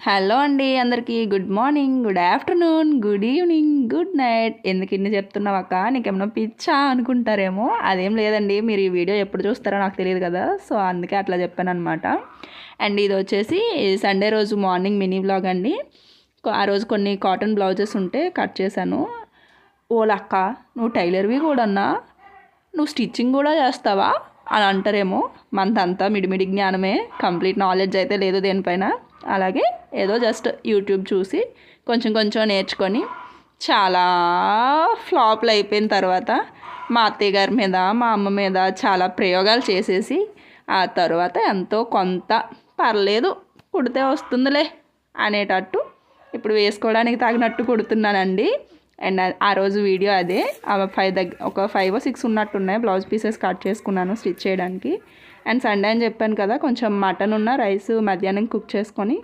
Hello అండి అందరికీ good morning good afternoon good evening good night. ఎందుకు ఇన్ని చెప్తున్నావు అక్క? నీకేమన్నా పిచ్చా అనుకుంటారేమో? అదేం లేదండి మీరు ఈ వీడియో ఎప్పుడు చూస్తారో నాకు తెలియదు కదా. సో అందుకే అట్లా చెప్పాను అనమాట అండ్ ఇది వచ్చేసి సండే రోజు మార్నింగ్ మినీ బ్లాగ్ అండి. ఆ రోజు కొన్ని కాటన్ బ్లౌజెస్ ఉంటే కట్ చేశాను. ఓలక్క నువ్వు టైలర్వి కూడానా నువ్వు స్టిచ్చింగ్ కూడా చేస్తావా? అని అంటారేమో. మనదంతా మిడిమిడి జ్ఞానమే. కంప్లీట్ నాలెడ్జ్ అయితే లేదు దేనిపైన. అలాగే ఏదో జస్ట్ యూట్యూబ్ చూసి కొంచెం కొంచెం నేర్చుకొని చాలా ఫ్లాప్లు అయిపోయిన తర్వాత మా అత్తయ్య గారి మీద మా అమ్మ మీద చాలా ప్రయోగాలు చేసేసి ఆ తర్వాత ఎంతో కొంత పర్లేదు కుడితే వస్తుందిలే అనేటట్టు ఇప్పుడు వేసుకోవడానికి తగినట్టు కుడుతున్నానండి. అండ్ ఆ- రోజు వీడియో అదే. ఆ ఫైవ్ దగ్గర ఒక ఫైవ్ సిక్స్ ఉన్నట్టున్నాయి. బ్లౌజ్ పీసెస్ కట్ చేసుకున్నాను స్టిచ్ చేయడానికి. అండ్ సండే అని చెప్పాను కదా కొంచెం మటన్ ఉన్న రైస్ మధ్యాహ్నం కుక్ చేసుకొని